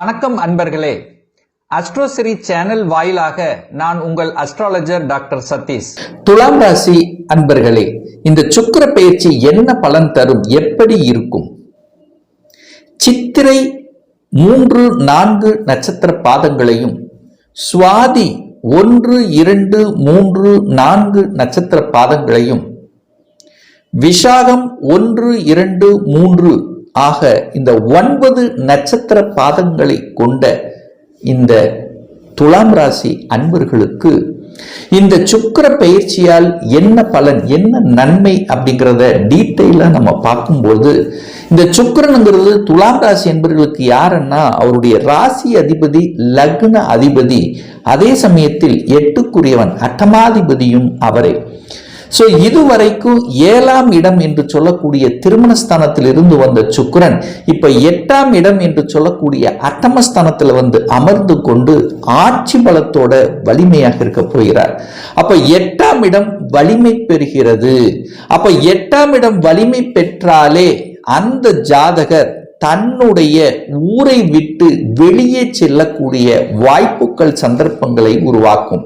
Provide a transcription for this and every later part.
வணக்கம் அன்பர்களே. அஸ்ட்ரோசிரி சேனல் வாயிலாக நான் உங்கள் அஸ்ட்ராலஜர் டாக்டர் சதீஷ். துலாம் ராசி அன்பர்களே இந்த சுக்கிர பயிற்சி என்ன பலன் தரும்? எப்படி இருக்கும்? சித்திரை மூன்று நான்கு நட்சத்திர பாதங்களையும் சுவாதி ஒன்று இரண்டு மூன்று நான்கு நட்சத்திர பாதங்களையும் விஷாகம் ஒன்று இரண்டு மூன்று ஆக இந்த ஒன்பது நட்சத்திர பாதங்களை கொண்ட இந்த துலாம் ராசி அன்பர்களுக்கு இந்த சுக்கிர பயிற்சியால் என்ன பலன் என்ன நன்மை அப்படிங்கிறத டீட்டெயிலாக நம்ம பார்க்கும்போது இந்த சுக்கரனுங்கிறது துலாம் ராசி என்பவர்களுக்கு யாருன்னா அவருடைய ராசி அதிபதி லக்ன அதிபதி அதே சமயத்தில் எட்டுக்குரியவன் அட்டமாதிபதியும் அவரே. ஸோ இதுவரைக்கும் ஏழாம் இடம் என்று சொல்லக்கூடிய திருமணஸ்தானத்தில் இருந்து வந்த சுக்கரன் இப்ப எட்டாம் இடம் என்று சொல்லக்கூடிய அட்டமஸ்தானத்தில் வந்து அமர்ந்து கொண்டு ஆட்சி பலத்தோட வலிமையாக இருக்க போகிறார். அப்ப எட்டாம் இடம் வலிமை பெறுகிறது. அப்ப எட்டாம் இடம் வலிமை பெற்றாலே அந்த ஜாதகர் தன்னுடைய ஊரை விட்டு வெளியே செல்லக்கூடிய வாய்ப்புகள் சந்தர்ப்பங்களை உருவாக்கும்.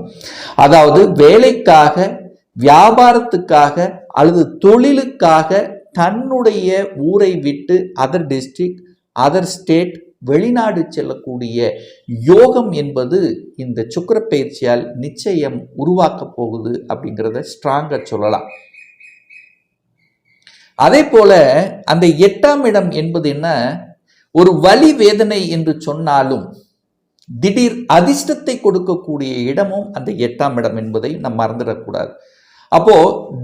அதாவது வேலைக்காக வியாபாரத்துக்காக அல்லது தொழிலுக்காக தன்னுடைய ஊரை விட்டு அதர் டிஸ்ட்ரிக்ட் அதர் ஸ்டேட் வெளிநாடு செல்லக்கூடிய யோகம் என்பது இந்த சுக்கர பயிற்சியால் நிச்சயம் உருவாக்க போகுது அப்படிங்கிறத ஸ்ட்ராங்காக சொல்லலாம். அதே போல அந்த எட்டாம் இடம் என்பது என்ன? ஒரு வலி வேதனை என்று சொன்னாலும் திடீர் அதிர்ஷ்டத்தை கொடுக்கக்கூடிய இடமும் அந்த எட்டாம் இடம் என்பதை நாம் மறந்துடக்கூடாது. அப்போ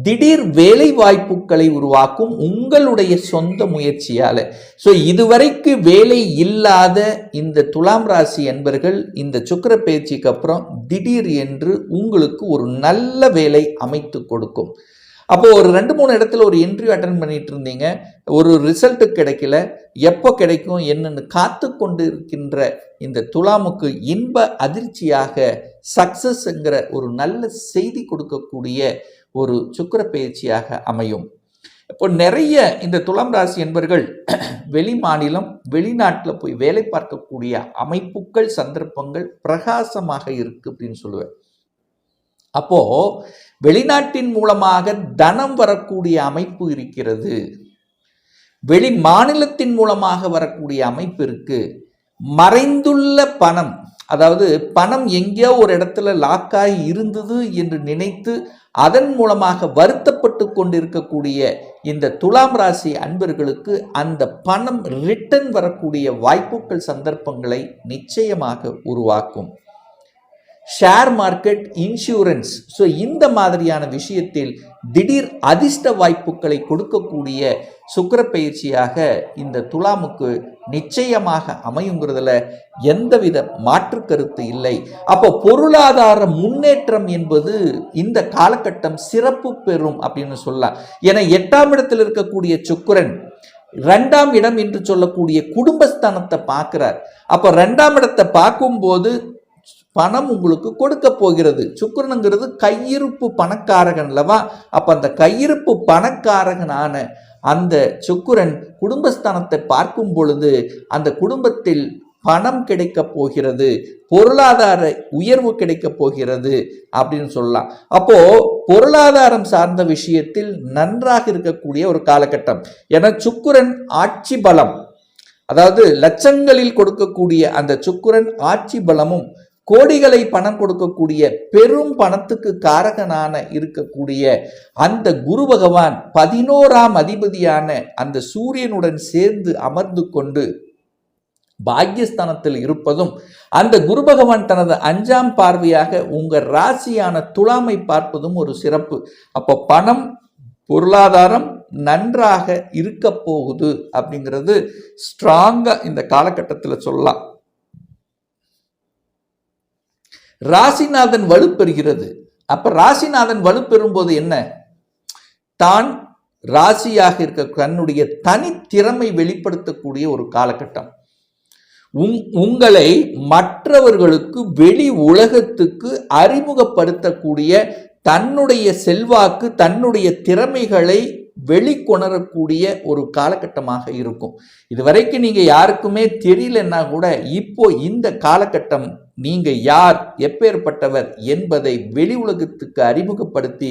திடீர் வேலை வாய்ப்புகளை உருவாக்கும் உங்களுடைய சொந்த முயற்சியால. ஸோ இதுவரைக்கு வேலை இல்லாத இந்த துலாம் ராசி என்பர்கள் இந்த சுக்கர பயிற்சிக்கு அப்புறம் திடீர் என்று உங்களுக்கு ஒரு நல்ல வேலை அமைத்து கொடுக்கும். அப்போ ஒரு ரெண்டு மூணு இடத்துல ஒரு இன்டர்வியூ அட்டன் பண்ணிட்டு இருந்தீங்க. ஒரு ரிசல்ட்டு கிடைக்கல. எப்போ கிடைக்கும் என்னன்னு காத்து கொண்டு இருக்கின்ற இந்த துலாமுக்கு இன்ப அதிர்ச்சியாக சக்சஸ்ங்கிற ஒரு நல்ல செய்தி கொடுக்கக்கூடிய ஒரு சுக்கர பயிற்சியாக அமையும். இப்போ நிறைய இந்த துலாம் ராசி என்பர்கள் வெளி மாநிலம் வெளிநாட்டில் போய் வேலை பார்க்கக்கூடிய அமைப்புகள் சந்தர்ப்பங்கள் பிரகாசமாக இருக்கு அப்படின்னு சொல்லுவேன். அப்போ வெளிநாட்டின் மூலமாக தனம் வரக்கூடிய அமைப்பு இருக்கிறது. வெளி மாநிலத்தின் மூலமாக வரக்கூடிய அமைப்பு இருக்கு. மறைந்துள்ள பணம் அதாவது பணம் எங்கேயோ ஒரு இடத்துல லாக்காகி இருந்தது என்று நினைத்து அதன் மூலமாக வருத்தப்பட்டு கொண்டிருக்கக்கூடிய இந்த துலாம் ராசி அன்பர்களுக்கு அந்த பணம் ரிட்டர்ன் வரக்கூடிய வாய்ப்புகள் சந்தர்ப்பங்களை நிச்சயமாக உருவாக்கும். ஷேர் மார்க்கெட் இன்சூரன்ஸ் ஸோ இந்த மாதிரியான விஷயத்தில் திடீர் அதிர்ஷ்ட வாய்ப்புகளை கொடுக்கக்கூடிய சுக்கர பயிற்சியாக இந்த துலாமுக்கு நிச்சயமாக அமையுங்கிறதுல எந்தவித மாற்று கருத்து இல்லை. அப்போ பொருளாதார முன்னேற்றம் என்பது இந்த காலகட்டம் சிறப்பு பெறும் அப்படின்னு சொல்லலாம். என எட்டாம் இடத்தில் இருக்கக்கூடிய சுக்கிரன் ரெண்டாம் இடம் என்று சொல்லக்கூடிய குடும்பஸ்தானத்தை பார்க்கிறார். அப்போ ரெண்டாம் இடத்தை பார்க்கும்போது பணம் உங்களுக்கு கொடுக்க போகிறது. சுக்கிரனுங்கிறது கையிருப்பு பணக்காரகன் அல்லவா? அப்போ அந்த கையிருப்பு பணக்காரகனான அந்த சுக்குரன் குடும்பஸ்தானத்தை பார்க்கும் பொழுது அந்த குடும்பத்தில் பணம் கிடைக்கப் போகிறது பொருளாதார உயர்வு கிடைக்கப் போகிறது அப்படின்னு சொல்லலாம். அப்போ பொருளாதாரம் சார்ந்த விஷயத்தில் நன்றாக இருக்கக்கூடிய ஒரு காலகட்டம். என சுக்குரன் ஆட்சி பலம். அதாவது லட்சங்களில் கொடுக்கக்கூடிய அந்த சுக்குரன் ஆட்சி பலமும் கோடிகளை பணம் கொடுக்கக்கூடிய பெரும் பணத்துக்கு காரகனான இருக்கக்கூடிய அந்த குரு பகவான் பதினோராம் அதிபதியான அந்த சூரியனுடன் சேர்ந்து அமர்ந்து கொண்டு பாக்யஸ்தானத்தில் இருப்பதும் அந்த குரு பகவான் தனது அஞ்சாம் பார்வையாக உங்கள் ராசியான துலாமை பார்ப்பதும் ஒரு சிறப்பு. அப்போ பணம் பொருளாதாரம் நன்றாக இருக்க போகுது அப்படிங்கிறது ஸ்ட்ராங்காக இந்த காலகட்டத்தில் சொல்லலாம். ராசிநாதன் வலுப்பெறுகிறது. அப்ப ராசிநாதன் வலுப்பெறும் என்ன? தான் ராசியாக இருக்க தன்னுடைய தனித்திறமை வெளிப்படுத்தக்கூடிய ஒரு காலகட்டம். உங் உங்களை மற்றவர்களுக்கு வெளி உலகத்துக்கு அறிமுகப்படுத்தக்கூடிய தன்னுடைய செல்வாக்கு தன்னுடைய திறமைகளை வெளிக்கொணரக்கூடிய ஒரு காலகட்டமாக இருக்கும். இதுவரைக்கும் நீங்கள் யாருக்குமே தெரியலன்னா கூட இப்போ இந்த காலகட்டம் நீங்கள் யார் எப்பேற்பட்டவர் என்பதை வெளி உலகத்துக்கு அறிமுகப்படுத்தி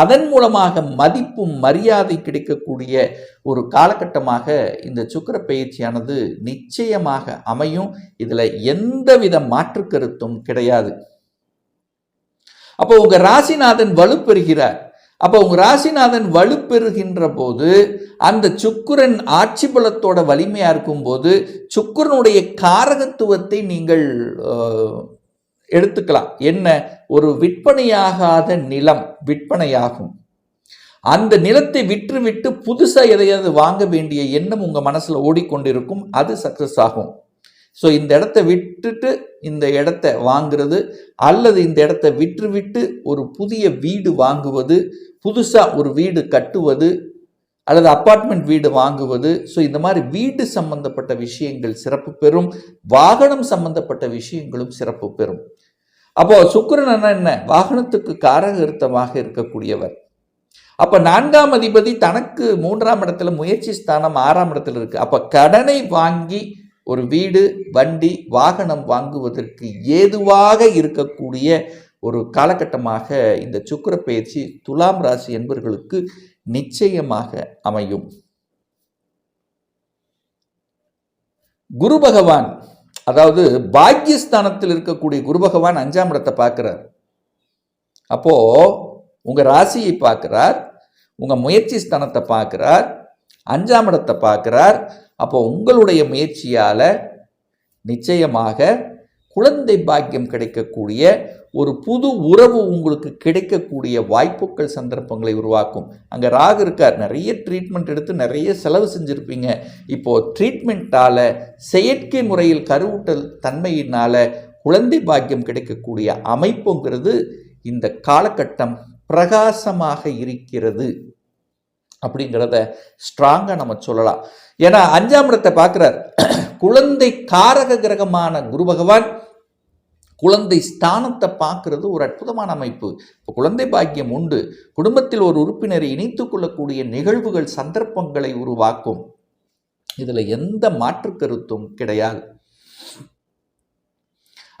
அதன் மூலமாக மதிப்பும் மரியாதை கிடைக்கக்கூடிய ஒரு காலகட்டமாக இந்த சுக்கிர பயிற்சியானது நிச்சயமாக அமையும். இதில் எந்தவித மாற்று கருத்தும் கிடையாது. அப்போ உங்கள் ராசிநாதன் வலுப்பெறுகிறார். அப்போ உங்கள் ராசிநாதன் வலுப்பெறுகின்ற போது அந்த சுக்குரன் ஆட்சி பலத்தோட வலிமையாக இருக்கும்போது சுக்குரனுடைய காரகத்துவத்தை நீங்கள் எடுத்துக்கலாம். என்ன? ஒரு விற்பனையாகாத நிலம் விற்பனையாகும். அந்த நிலத்தை விற்றுவிட்டு புதுசாக எதையாவது வாங்க வேண்டிய எண்ணம் உங்கள் மனசில் ஓடிக்கொண்டிருக்கும். அது சக்ஸஸ் ஆகும். ஸோ இந்த இடத்த விட்டுட்டு இந்த இடத்த வாங்குறது அல்லது இந்த இடத்த விற்றுவிட்டு ஒரு புதிய வீடு வாங்குவது புதுசாக ஒரு வீடு கட்டுவது அல்லது அப்பார்ட்மெண்ட் வீடு வாங்குவது. ஸோ இந்த மாதிரி வீடு சம்பந்தப்பட்ட விஷயங்கள் சிறப்பு பெறும் வாகனம் சம்பந்தப்பட்ட விஷயங்களும் சிறப்பு பெறும். அப்போ சுக்கரன் என்ன? வாகனத்துக்கு காரகிருத்தமாக இருக்கக்கூடியவர். அப்ப நான்காம் அதிபதி தனக்கு மூன்றாம் இடத்துல முயற்சி ஸ்தானம் ஆறாம் இடத்துல இருக்கு. அப்ப கடனை வாங்கி ஒரு வீடு வண்டி வாகனம் வாங்குவதற்கு ஏதுவாக இருக்கக்கூடிய ஒரு காலகட்டமாக இந்த சுக்கர பயிற்சி துலாம் ராசி என்பவர்களுக்கு நிச்சயமாக அமையும். குரு பகவான் அதாவது பாக்கியஸ்தானத்தில் இருக்கக்கூடிய குரு பகவான் அஞ்சாம் இடத்தை பார்க்கிறார். அப்போ உங்க ராசியை பார்க்கிறார் உங்க முயற்சி ஸ்தானத்தை பார்க்கிறார் அஞ்சாம் இடத்தை பார்க்கிறார் அப்போ உங்களுடைய முயற்சியால் நிச்சயமாக குழந்தை பாக்கியம் கிடைக்கக்கூடிய ஒரு புது உறவு உங்களுக்கு கிடைக்கக்கூடிய வாய்ப்புகள் சந்தர்ப்பங்களை உருவாக்கும். அங்கே ராகு இருக்கார். நிறைய ட்ரீட்மெண்ட் எடுத்து நிறைய செலவு செஞ்சுருப்பீங்க. இப்போது ட்ரீட்மெண்ட்டால் செயற்கை முறையில் கருவூட்டல் தன்மையினால் குழந்தை பாக்கியம் கிடைக்கக்கூடிய அமைப்புங்கிறது இந்த காலகட்டம் பிரகாசமாக இருக்கிறது. அப்படிங்கிறத ஸ்ட்ராங்காக நம்ம சொல்லலாம். ஏன்னா அஞ்சாம் இடத்தை பார்க்குறார். குழந்தை காரக கிரகமான குரு பகவான் குழந்தை ஸ்தானத்தை பார்க்கறது ஒரு அற்புதமான அமைப்பு. இப்போ குழந்தை பாக்கியம் உண்டு. குடும்பத்தில் ஒரு உறுப்பினரை இணைத்து கொள்ளக்கூடிய நிகழ்வுகள் சந்தர்ப்பங்களை உருவாக்கும். இதில் எந்த மாற்று கருத்தும் கிடையாது.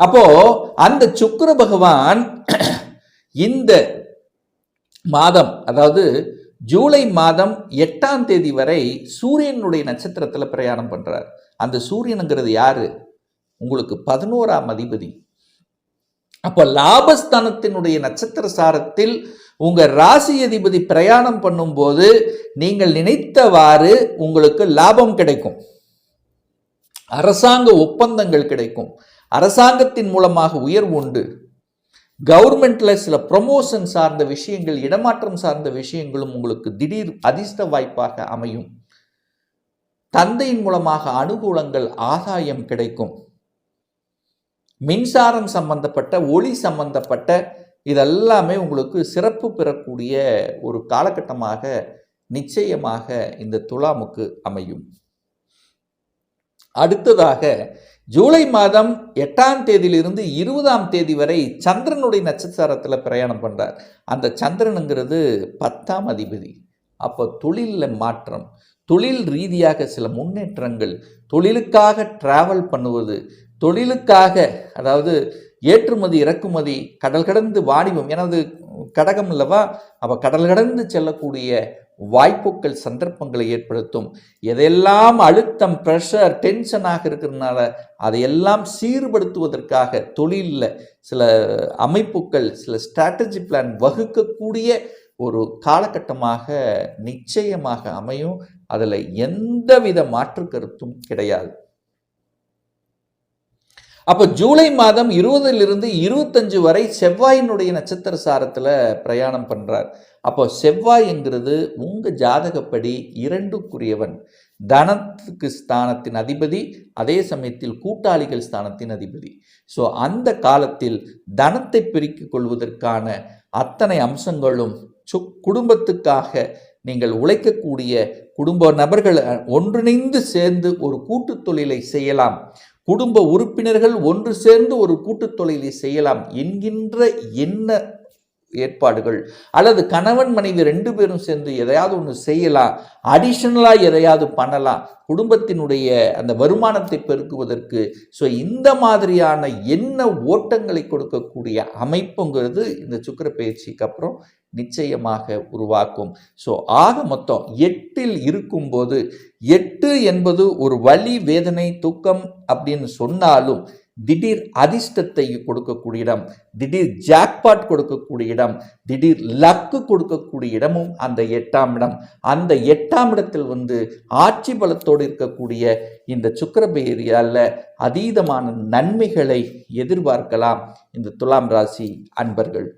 அப்போ அந்த சுக்கர பகவான் இந்த மாதம் அதாவது ஜூலை மாதம் எட்டாம் தேதி வரை சூரியனுடைய நட்சத்திரத்தில் பிரயாணம் பண்ணுறார் அந்த சூரியனுங்கிறது யாரு? உங்களுக்கு பதினோராம் அதிபதி. அப்போ லாபஸ்தானத்தினுடைய நட்சத்திர சாரத்தில் உங்கள் ராசி அதிபதி பிரயாணம் பண்ணும்போது நீங்கள் நினைத்தவாறு உங்களுக்கு லாபம் கிடைக்கும். அரசாங்க ஒப்பந்தங்கள் கிடைக்கும். அரசாங்கத்தின் மூலமாக உயர்வு உண்டு. கவர்மெண்ட்ல சில ப்ரொமோஷன் சார்ந்த விஷயங்கள் இடமாற்றம் சார்ந்த விஷயங்களும் உங்களுக்கு திடீர் அதிர்ஷ்ட வாய்ப்பாக அமையும். தந்தையின் மூலமாக அனுகூலங்கள் ஆதாயம் கிடைக்கும். மின்சாரம் சம்பந்தப்பட்ட ஒளி சம்பந்தப்பட்ட இதெல்லாமே உங்களுக்கு சிறப்பு பெறக்கூடிய ஒரு காலகட்டமாக நிச்சயமாக இந்த துலாமுக்கு அமையும். அடுத்ததாக ஜூலை மாதம் எட்டாம் தேதியிலிருந்து இருபதாம் தேதி வரை சந்திரனுடைய நட்சத்திரத்தில் பிரயாணம் பண்ணுறார் அந்த சந்திரனுங்கிறது பத்தாம் அதிபதி. அப்போ தொழிலில் மாற்றம் தொழில் ரீதியாக சில முன்னேற்றங்கள் தொழிலுக்காக டிராவல் பண்ணுவது தொழிலுக்காக அதாவது ஏற்றுமதி இறக்குமதி கடல் கடந்து வாணிபம் எனது கடகம் அல்லவா? அப்போ கடல் கடந்து செல்லக்கூடிய வாய்ப்புகள் சந்தர்ப்பங்களை ஏற்படுத்தும். எதெல்லாம் அழுத்தம் ப்ரெஷர் டென்ஷனாக இருக்கிறதுனால அதையெல்லாம் சீர்படுத்துவதற்காக தொழிலில் சில அமைப்புகள் சில ஸ்ட்ராட்டஜி பிளான் வகுக்கக்கூடிய ஒரு காலகட்டமாக நிச்சயமாக அமையும். அதில் எந்தவித மாற்று கருத்தும் கிடையாது. அப்போ ஜூலை மாதம் இருபதிலிருந்து இருபத்தஞ்சு வரை செவ்வாயினுடைய நட்சத்திர சாரத்தில் பிரயாணம் பண்ணுறார் அப்போ செவ்வாய்ங்கிறது உங்கள் ஜாதகப்படி இரண்டுக்குரியவன். தனத்துக்கு ஸ்தானத்தின் அதிபதி அதே சமயத்தில் கூட்டாளிகள் ஸ்தானத்தின் அதிபதி. ஸோ அந்த காலத்தில் தனத்தை பெருக்கிக் கொள்வதற்கான அத்தனை அம்சங்களும் சு குடும்பத்துக்காக நீங்கள் உழைக்கக்கூடிய குடும்ப நபர்கள் ஒன்றிணைந்து சேர்ந்து ஒரு கூட்டுத் தொழிலை செய்யலாம். குடும்ப உறுப்பினர்கள் ஒன்று சேர்ந்து ஒரு கூட்டுத் தொழிலை செய்யலாம் என்கின்ற என்ன ஏற்பாடுகள். அல்லது கணவன் மனைவி ரெண்டு பேரும் சேர்ந்து எதையாவது ஒன்று செய்யலாம். அடிஷனலாக எதையாவது பண்ணலாம். குடும்பத்தினுடைய அந்த வருமானத்தை பெருக்குவதற்கு. ஸோ இந்த மாதிரியான என்ன ஓட்டங்களை கொடுக்கக்கூடிய அமைப்புங்கிறது இந்த சுக்கிர பயிற்சிக்கு அப்புறம் நிச்சயமாக உருவாக்கும். ஸோ ஆக மொத்தம் எட்டில் இருக்கும்போது எட்டு என்பது ஒரு வலி வேதனை தூக்கம் அப்படின்னு சொன்னாலும் திடீர் அதிர்ஷ்டத்தை கொடுக்கக்கூடிய இடம் திடீர் ஜாக்பாட் கொடுக்கக்கூடிய இடம் திடீர் லக்கு கொடுக்கக்கூடிய இடமும் அந்த எட்டாம் இடம். அந்த எட்டாம் இடத்தில் வந்து ஆட்சி பலத்தோடு இருக்கக்கூடிய இந்த சுக்கரபேரியால அதீதமான நன்மைகளை எதிர்பார்க்கலாம் இந்த துலாம் ராசி அன்பர்கள்.